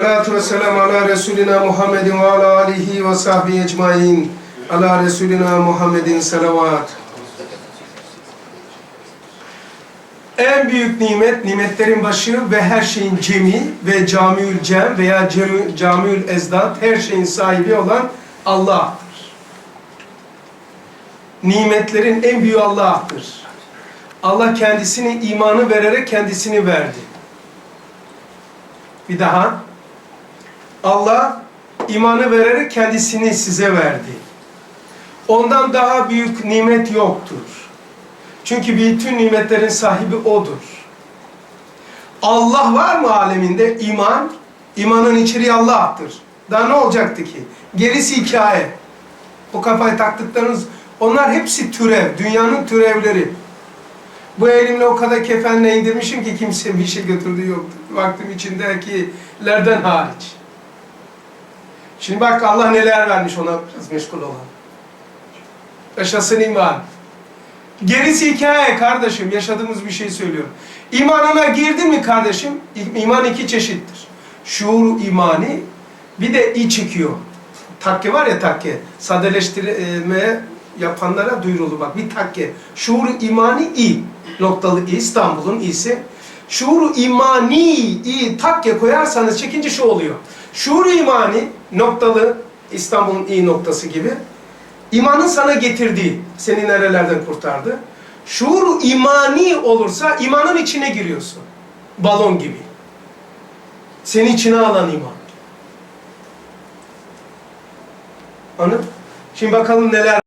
Salatu ve selamu ala Resulina Muhammedin ve ala alihi ve sahbihi ecmain. Ala Resulina Muhammedin salavat. En büyük nimet, nimetlerin başı ve her şeyin cemi ve camiül cem veya camiül ezdat, her şeyin sahibi olan Allah'tır. Nimetlerin en büyüğü Allah'tır. Allah kendisini imanı vererek kendisini verdi. Bir daha. Allah imanı vererek kendisini size verdi. Ondan daha büyük nimet yoktur. Çünkü bütün nimetlerin sahibi O'dur. Allah var mı aleminde? İman, imanın içeriği Allah'tır. Daha ne olacaktı ki? Gerisi hikaye. O kafayı taktıklarınız, onlar hepsi türev, dünyanın türevleri. Bu elimle o kadar kefenle indirmişim ki kimsenin bir şey götürdüğü yoktu. Vaktim içindekilerden hariç. Şimdi bak Allah neler vermiş ona biraz meşgul olan. Yaşasın iman. Gerisi hikaye kardeşim. Yaşadığımız bir şey söylüyorum. İmanına girdin mi kardeşim? İman iki çeşittir. Şuur imani bir de i çıkıyor. Takke var ya takke. Sadeleştirme yapanlara duyurulu bak. Bir takke. Şuur imani i. Noktalı i. İstanbul'un i'si. Şuur imani i takke koyarsanız çekince şu oluyor. Şuur imani noktalı İstanbul'un i noktası gibi. İmanın sana getirdiği, seni nerelerden kurtardı. Şuur imani olursa imanın içine giriyorsun. Balon gibi. Seni içine alan iman. Anladın? Şimdi bakalım neler